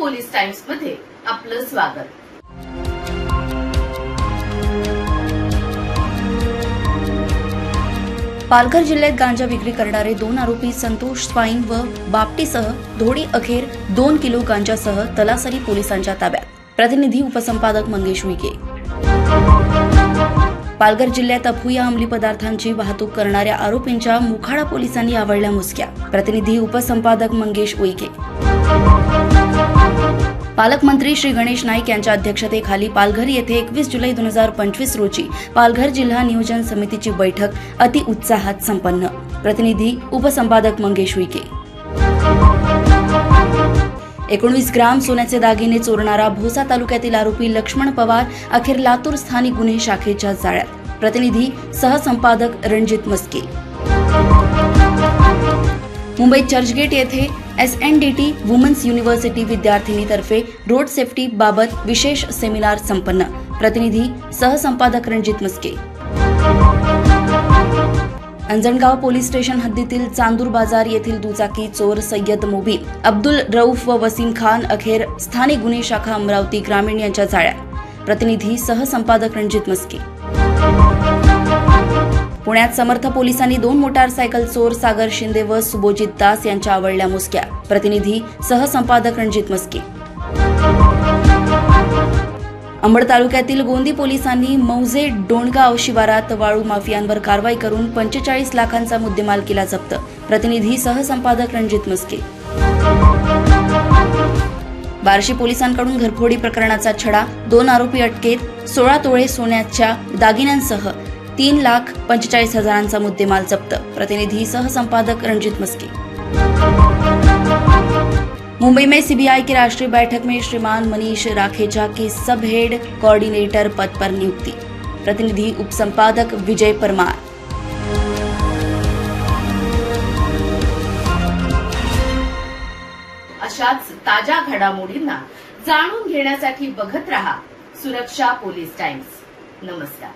टाइम्समध्ये आपलं स्वागत. पालघर जिल्ह्यात गांजा विक्री करणारे दोन आरोपी संतोष स्वाईन व बापटीसह धोडी अखेर दोन किलो गांजासह तलासरी पोलिसांच्या ताब्यात. प्रतिनिधी उपसंपादक मंगेश उईके पालघर जिल्ह्यात अफूया अंमली पदार्थांची वाहतूक करणाऱ्या आरोपींच्या मुखाडा पोलिसांनी आवडल्या मुसक्या. प्रतिनिधी उपसंपादक मंगेश उईके पालकमंत्री श्री गणेश नाईक यांच्या अध्यक्षतेखाली पालघर येथे एकवीस जुलै दोन हजार पंचवीस रोजी पालघर जिल्हा नियोजन समितीची बैठक अति उत्साहात संपन्न. प्रतिनिधी उपसंपादक मंगेश विके एकोणवीस ग्राम सोन्याचे दागिने चोरणारा भोसा तालुक्यातील आरोपी लक्ष्मण पवार अखेर लातूर स्थानिक गुन्हे शाखेच्या जाळ्यात. प्रतिनिधी सहसंपादक रणजित मस्के. मुंबईत चर्चगेट येथे S N D T women's university विद्यार्थिनीतर्फे road safety बाबत विशेष सेमिनार संपन्न. प्रतिनिधी सहसंपादक रणजित मस्के. अंजणगाव पोलीस स्टेशन हद्दीतील चांदूर बाजार येथील दुचाकी चोर सय्यद मोबीन अब्दुल रऊफ व वसीम खान अखेर स्थानिक गुन्हे शाखा अमरावती ग्रामीण यांच्या जाळ्यात. प्रतिनिधी सहसंपादक रणजित मस्के. पुण्यात समर्थ पोलिसांनी दोन मोटारसायकल चोर सागर शिंदे व सुबोजित दास यांच्या आवडल्या मुसक्या. प्रतिनिधी सहसंपादक रणजित मस्के. अंबड तालुक्यातील गोंदी पोलिसांनी मौजे डोणगाव शिवारात वाळू माफियांवर कारवाई करून पंचेचाळीस लाखांचा मुद्देमाल केला जप्त. प्रतिनिधी सहसंपादक रणजित मस्के. बार्शी पोलिसांकडून घरफोडी प्रकरणाचा छडा दोन आरोपी अटकेत सोळा तोळे सोन्याच्या दागिन्यांसह तीन लाख पंचेचाळीस हजारांचा मुद्देमाल जप्त. प्रतिनिधी सहसंपादक रणजित मस्के. मुंबई में सीबीआई की राष्ट्रीय बैठक में श्रीमान मनीष राखेजा की सब हेड कोऑर्डिनेटर पद पर नियुक्ति. प्रतिनिधि उपसंपादक विजय परमार. अशाच ताज्या घडामोडींना जाणून घेण्यासाठी बघत रहा सुरक्षा पोलीस टाइम्स. नमस्कार.